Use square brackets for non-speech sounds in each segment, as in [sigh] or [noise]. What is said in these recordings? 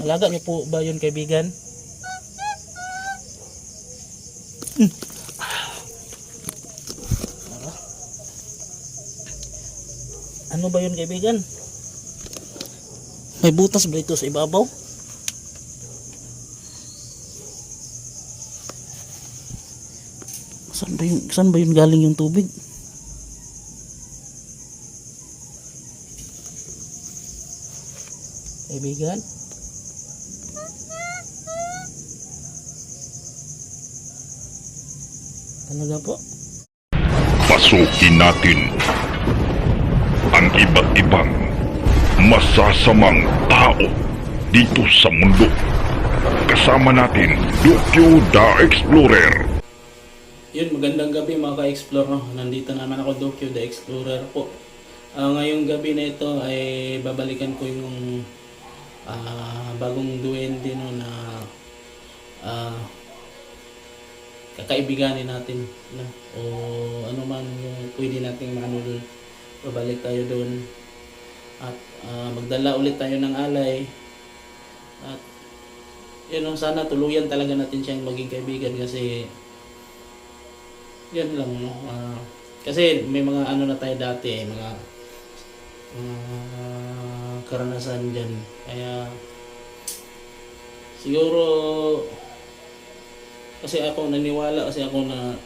Alaga niyo po ba yun kaibigan? Ano ba yun kaibigan? May butas ba ito sa ibabaw? Saan ba yun, saan ba yun galing yung tubig? Kaibigan? Talaga po? Pasukin natin ang iba't ibang masasamang tao dito sa mundo. Kasama natin, Dokyo the Explorer. Yun, magandang gabi mga ka-explore. No? Nandito naman ako, Dokyo, the Explorer po. Ah, ngayong gabi na ito ay babalikan ko yung ah, bagong duwende no, na ah, kakaibiganin natin. No? O ano man yung pwede nating doon. Babalik tayo doon. At ah, magdala ulit tayo ng alay. At yun, no, sana tuluyan talaga natin siyang maging kaibigan kasi yan lang no Ah, kasi may mga ano na tayo dati eh, mga mga karanasan dyan kaya siguro kasi ako naniwala kasi ako na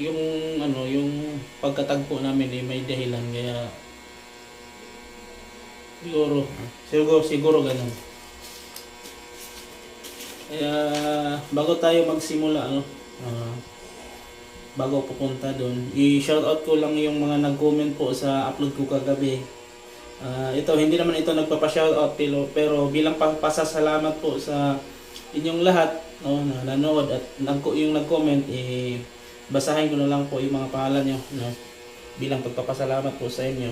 yung ano yung pagkatagpo namin eh, may dahilan. Kaya siguro siguro siguro ganun. Kaya bago tayo magsimula ano ah, bago pupunta doon i-shoutout ko lang yung mga nag-comment po sa upload ko kagabi. Ah, ito hindi naman ito nagpapa-shoutout pero, pero bilang pa- pasasalamat po sa inyong lahat no, na nanood at nag yung nag-comment eh basahin ko na lang po yung mga pangalan nyo no, bilang pagpapasalamat po sa inyo.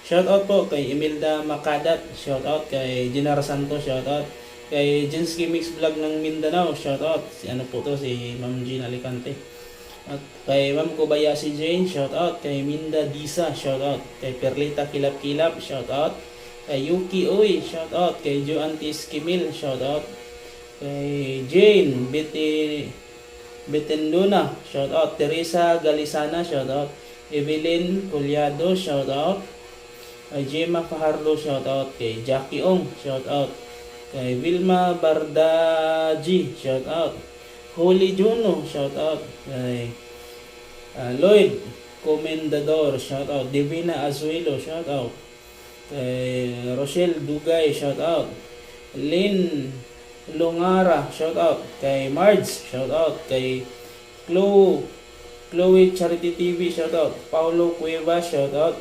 Shoutout po kay Imelda Makadat, shoutout kay Jinara Santos, shoutout kay Jinsky Mix Vlog ng Mindanao, shoutout. Si ano po to si Ma'am Jean Alicante. At kay Ma'am Kobayashi Jane, shoutout. Kay Minda Disa, shoutout. Kay Perlita Kilap Kilap, shoutout. Kay Yuki Uy, shoutout. Kay Joantis Kimil, shoutout kay Jane Betty Betenduna, shoutout. Teresa Galisana, shoutout. Evelyn Collado, shoutout. Kay Gemma Fajardo, shoutout. Kay Jackie Ong, shoutout. Kay Vilma Bardaji, shoutout. Holy Juno, shoutout. Kay ah, Lloyd Comendador, shoutout. Divina Azuelo, shoutout. Kay Rochelle Dugay, shoutout. Lynn Lungara, shoutout kay Marge, shoutout kay Chloe Chloe Charity TV, shoutout Paulo Cueva, shoutout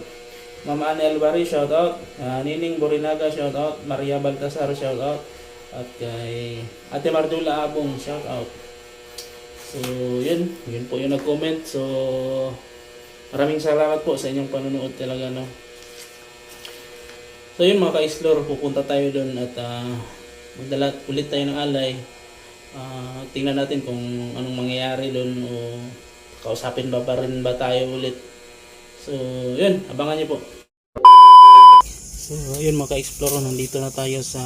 Ma'am Anne Alvari, shoutout. Uh, Nining Borinaga, shoutout. Maria Baltasar, shoutout. At kay Ate Mardula Abong, shoutout. So, yun. Yun po yung nag-comment. So, maraming salamat po sa inyong panonood talaga, no. So, yun mga ka-explore, pupunta tayo doon at ah, magdala ulit tayo ng alay. Ah, tingnan natin kung anong mangyayari doon o kausapin ba pa rin ba tayo ulit. So, yun, abangan niyo po. So, yun mga ka-explore, nandito na tayo sa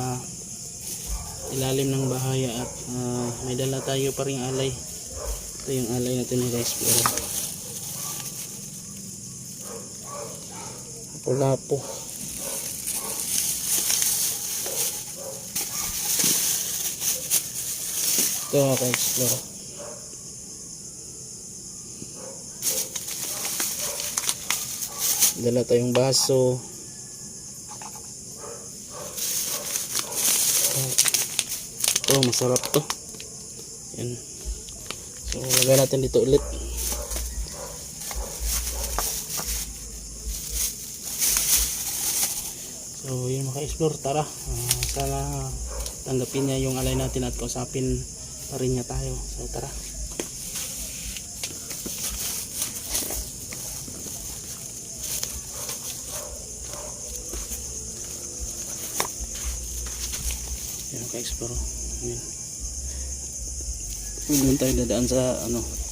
ilalim ng bahaya at ah, may dala tayo pa ring alay. Ito yung alay natin mga ka-explore. Pula po. Ito mga ka-explore. Dala tayong baso. Ito, masarap to. Yan. So, lagay natin dito ulit. So, yun mga explore tara. Ah, sana tanggapin niya yung alay natin at kausapin pa rin niya tayo. So, tara. Yan, ka-explore. Yan. Doon tayo dadaan sa ano.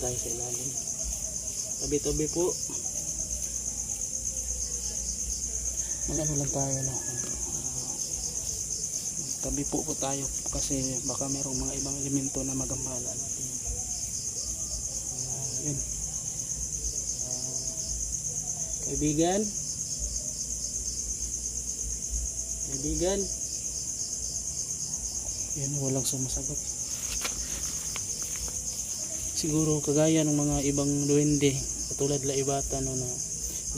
tayo sa ilalim. Tabi-tabi po. Magano lang tayo no. Tabi po po tayo kasi baka merong mga ibang elemento na magambala natin. Ah, yun. Ah, kaibigan. Kaibigan. Yan, walang sumasagot. Siguro kagaya ng mga ibang duwende, katulad la ibata no na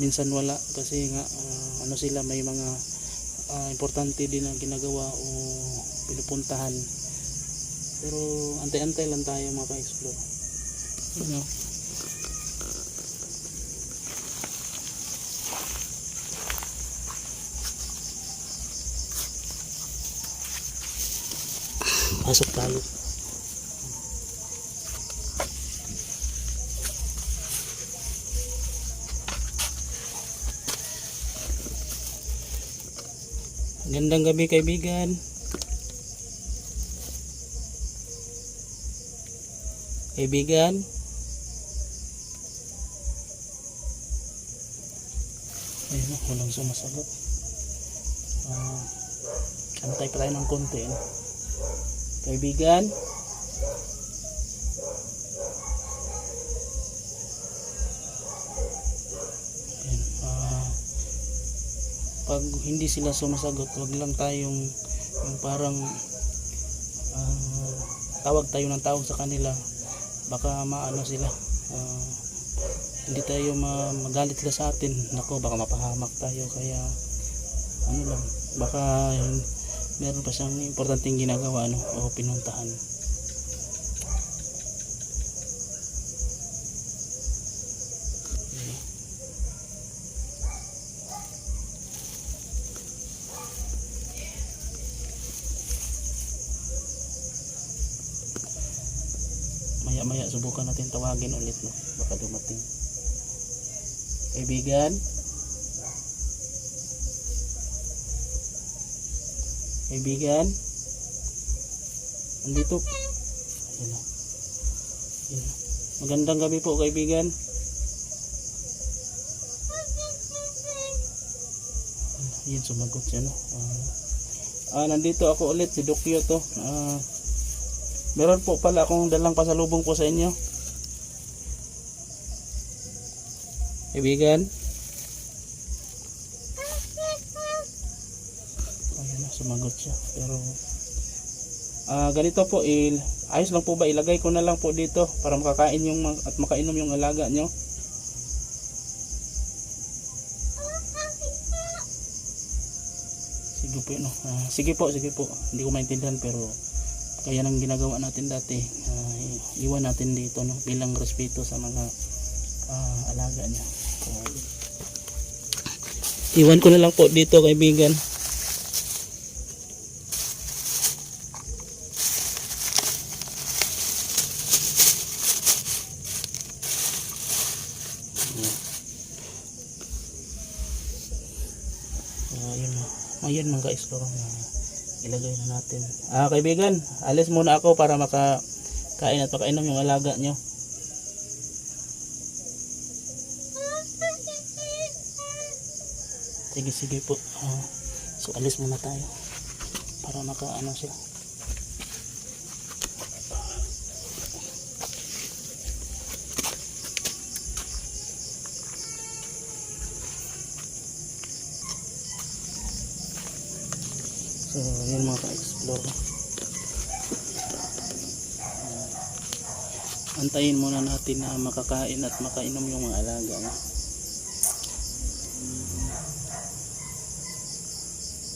minsan wala kasi nga ah, ano sila may mga ah, importante din na ginagawa o pinupuntahan. Pero antay-antay lang tayo mga ka-explore. Ano? Pasok tayo. Gandang gabi kaibigan. Kaibigan. Ayun, oh, walang sumasagot. Ah, antay pa tayo ng konti. No? Kaibigan. Pag hindi sila sumasagot, wag lang tayong yung parang ah, tawag tayo ng tawag sa kanila. Baka maano sila. ah, hindi tayo ma magalit sila sa atin. Nako, baka mapahamak tayo kaya ano lang, baka yun, meron pa siyang importanteng ginagawa ano, o pinuntahan. Maya maya subukan natin tawagin ulit no, baka dumating. Kaibigan, kaibigan, andito. Ayun na. Magandang gabi po kaibigan. Ayun, sumagot siya no. Ah, ah, nandito ako ulit si Dokyo to. Ah, meron po pala akong dalang pasalubong po sa inyo. Kaibigan. Ayun na, sumagot siya. Pero, ah ganito po, il, ayos lang po ba? Ilagay ko na lang po dito para makakain yung, at makainom yung alaga nyo. Sige po, no. Ah, sige po, sige po. Hindi ko maintindihan pero kaya nang ginagawa natin dati. I- iwan natin dito no bilang respeto sa mga ah, alaga niya. So, iwan ko na lang po dito kaibigan. Yun na. Ayun mga ka-explore na ilagay na natin. Ah, kaibigan, alis muna ako para makakain at makainom yung alaga nyo. Sige, sige po. Ah, so, alis muna tayo para makaano siya. So, yun mga ka-explore. Antayin muna natin na makakain at makainom yung mga alaga.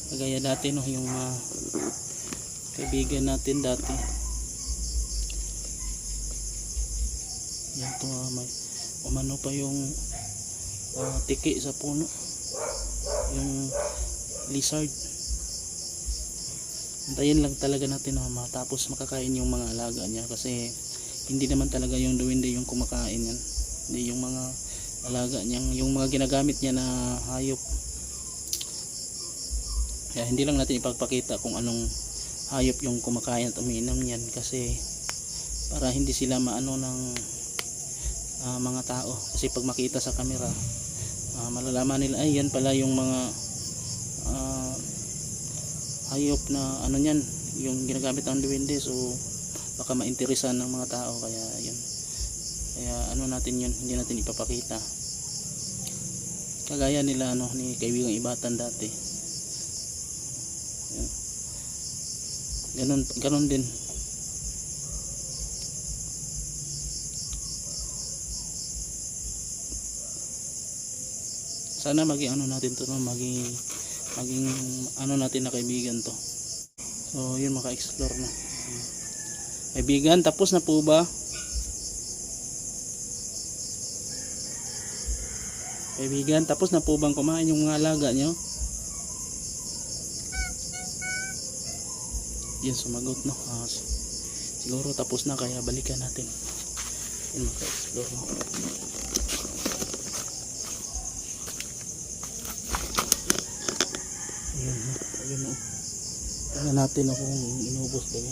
Kagaya dati no, yung mga kaibigan natin dati. Yan to, ah, may umano pa yung ah, tiki sa puno. Yung lizard. Antayin lang talaga natin na matapos makakain yung mga alaga niya kasi hindi naman talaga yung duwende yung kumakain yan. Hindi yung mga alaga niyang, yung mga ginagamit niya na hayop. Kaya hindi lang natin ipagpakita kung anong hayop yung kumakain at umiinom niyan kasi para hindi sila maano ng ah, mga tao kasi pag makita sa camera ah, malalaman nila ay yan pala yung mga ah, hayop na ano niyan yung ginagamit ng duwende. So baka mainteresan ng mga tao. Kaya yun. Kaya ano natin yun hindi natin ipapakita. Kagaya nila ano ni kaibigang ibatan dati. Yan. ganun ganun din. Sana maging ano natin to no maging maging ano natin na kaibigan to. So yun maka-explore na. Kaibigan tapos na po ba? Kaibigan tapos na po bang kumain yung alaga nyo? Yun sumagot no? Ah, siguro tapos na kaya balikan natin. Yun maka-explore no Ayun, ayun, no. Tingnan natin no, kung inubos ba niya.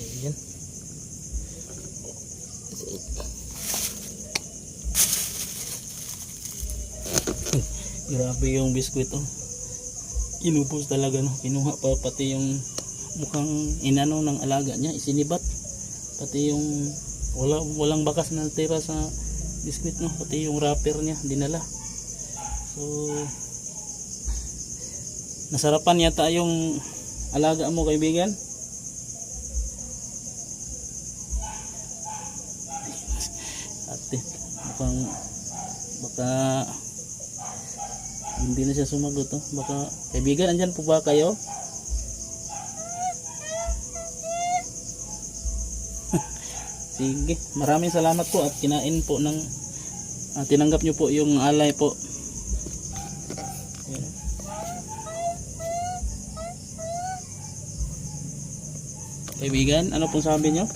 Ayan. [laughs] Grabe yung biskwit oh. Inubos talaga no. Kinuha pa pati yung mukhang inano ng alaga niya, isinibat pati yung wala walang bakas na tira sa biskwit no? Pati yung wrapper niya dinala. So nasarapan yata yung alaga mo kaibigan. [laughs] Ate mukhang baka hindi na siya sumagot oh. baka kaibigan andyan po ba kayo Sige, maraming salamat po at kinain po ng ah, tinanggap nyo po yung alay po. Ayan. Kaibigan, ano pong sabi nyo?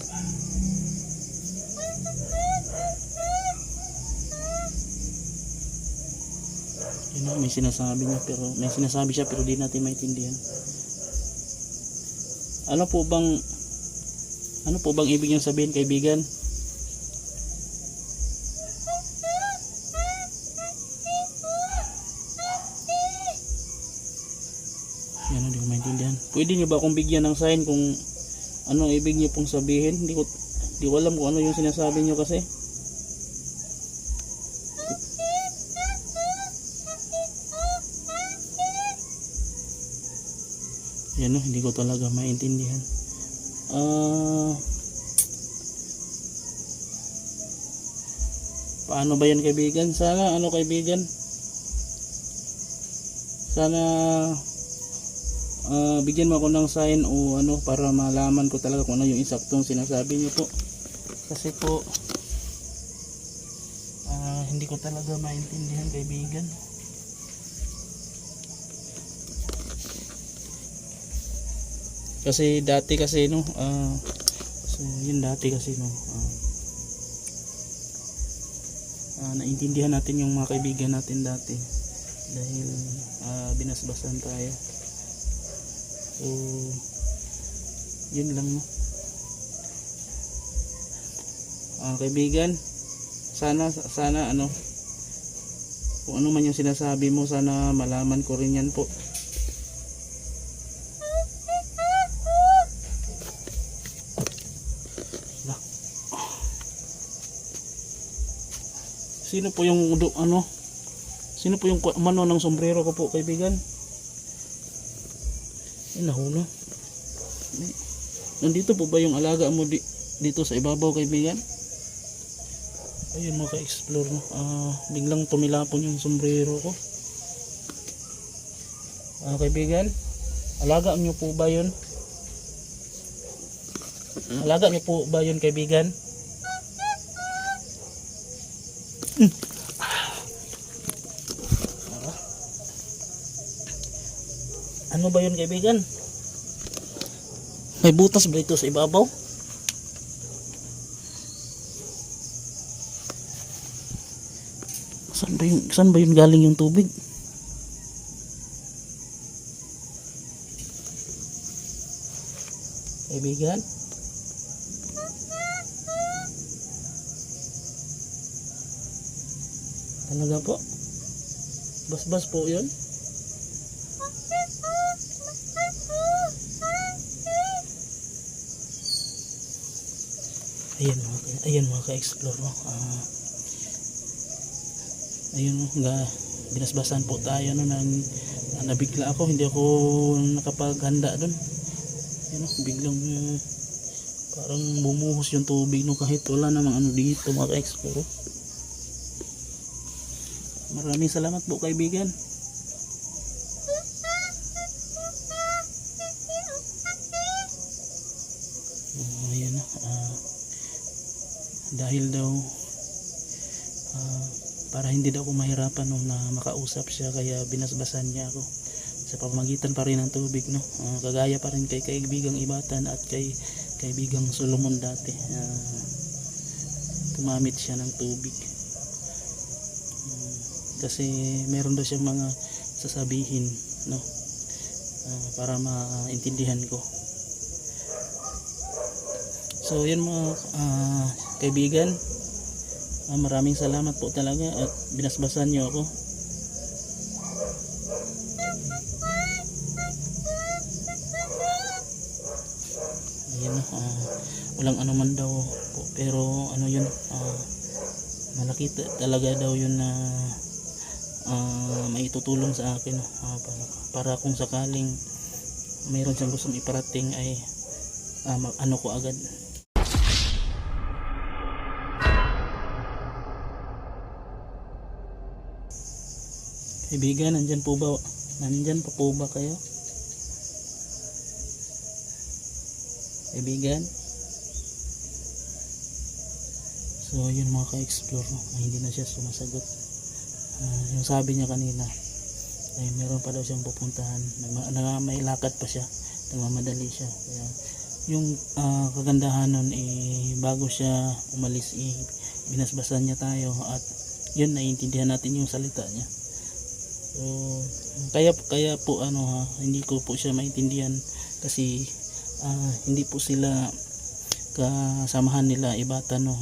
Yun may sinasabi niya pero may sinasabi siya pero di natin maintindihan. Ano po bang ano po bang ibig niyong sabihin kaibigan? Yan, hindi ko maintindihan. Pwede niyo ba akong bigyan ng sign kung anong ibig niyo pong sabihin? Hindi ko, hindi ko alam kung ano yung sinasabi niyo kasi. Yan no, hindi ko talaga maintindihan. Ah. paano ba yan kaibigan? Sana ano kaibigan? Sana ah, bigyan mo ako ng sign o ano para malaman ko talaga kung ano yung insaktong sinasabi niyo po. Kasi po ah, hindi ko talaga maintindihan kaibigan. Kasi dati kasi no ah, so yun dati kasi no ah, ah, naintindihan natin yung mga kaibigan natin dati. Dahil ah, binasbasan tayo. So yun lang no. Ah, kaibigan sana sana ano kung ano man yung sinasabi mo sana malaman ko rin yan po Sino po yung ano? Sino po yung mano ng sombrero ko po, kaibigan? Ay. May- Nandito po ba yung alaga mo di, dito sa ibabaw, kaibigan? Ayun, maka-explore no. Ah, biglang tumilapon yung sombrero ko. Ah, kaibigan, alaga niyo po ba yun? Alaga niyo po ba yun kaibigan? Ano ba yun kaibigan? May butas ba ito sa ibabaw? Saan ba yun, saan ba yun galing yung tubig? Kaibigan? Talaga po? Bas-bas po yun? Ayan mga, ayan mga ka-explore no. Ah, ayun ga, binasbasan po tayo no nang ah, nabigla ako, hindi ako nakapaghanda doon. Ayun no, biglang ah, parang bumuhos yung tubig no kahit wala namang ano dito mga ka-explore. Maraming salamat po kaibigan. Oh, ayan na. ah, dahil daw ah, para hindi daw ako mahirapan no, na makausap siya kaya binasbasan niya ako sa pamamagitan pa rin ng tubig no Ah, kagaya pa rin kay kaibigang Ibatan at kay kaibigang Solomon dati Ah, tumamit siya ng tubig kasi meron daw siyang mga sasabihin no? Ah, para maintindihan ko. So yun mga ah, kaibigan. Ah, maraming salamat po talaga at binasbasan niyo ako. Ayun ah, walang ano man daw po pero ano yun ah, malaki ta- talaga daw yun na ah, may tutulong sa akin ah, para, para kung sakaling mayroon siyang gustong iparating ay ah, ma- ano ko agad Kaibigan, nandyan po ba? Nandyan pa po ba kayo? Kaibigan? So, yun mga ka-explore? Ah, hindi na siya sumasagot. Ah, yung sabi niya kanina, ay meron pa daw siyang pupuntahan. Nagma- na, may lakad pa siya. Nagmamadali siya. Kaya, yung ah, kagandahan nun, eh, bago siya umalis, eh, binasbasan niya tayo at yun, naiintindihan natin yung salita niya. So, kaya kaya po ano ha, hindi ko po siya maintindihan kasi ah, hindi po sila kasamahan nila ibata no.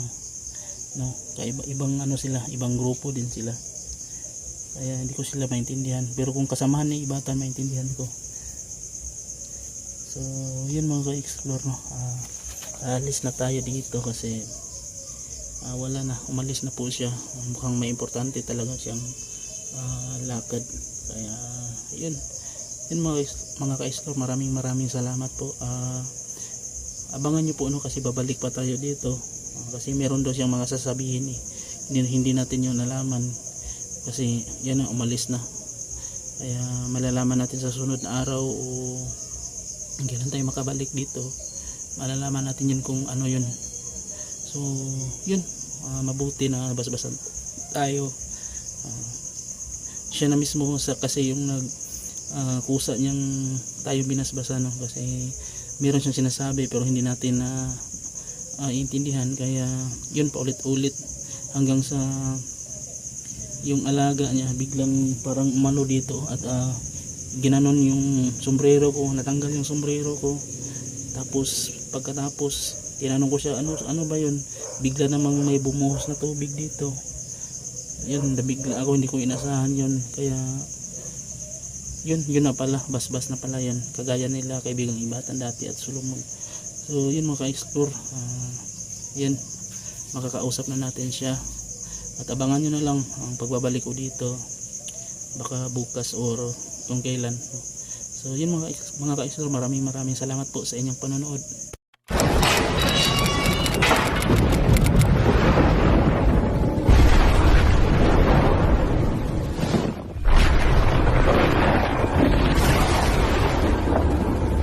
No, kaiba ibang ano sila, ibang grupo din sila. Kaya hindi ko sila maintindihan. Pero kung kasamahan ni ibatan maintindihan ko. So, yun mga ka-explore no. Ah, alis na tayo dito kasi ah, wala na, umalis na po siya. Mukhang may importante talaga siyang ah, lakad kaya yun yun mga, mga ka-explore maraming maraming salamat po Ah, abangan nyo po no kasi babalik pa tayo dito Ah, kasi meron daw siyang mga sasabihin eh hindi, hindi natin yun nalaman kasi yan na umalis na. Kaya malalaman natin sa sunod na araw o kailan tayo makabalik dito. Malalaman natin yun kung ano yun. So yun. Ah, mabuti na basbasan tayo. Ah, siya na mismo sa kasi yung nag ah, kusa niyang tayo binasbasa no? Kasi meron siyang sinasabi pero hindi natin na intindihan. Kaya yun pa ulit-ulit hanggang sa yung alaga niya biglang parang umano dito at ah, ginanon yung sombrero ko natanggal yung sombrero ko. Tapos pagkatapos tinanong ko siya ano ano ba yun? Bigla namang may bumuhos na tubig dito. Yun nabigla ako hindi ko inasahan yun. Kaya yun yun na pala basbas na pala yan kagaya nila kaibigang ibatan dati at sulumon so yun mga ka-explore ah, yun makakausap na natin siya at abangan nyo na lang ang pagbabalik ko dito. Baka bukas or kung kailan. So yun mga, mga ka-explore maraming maraming salamat po sa inyong panonood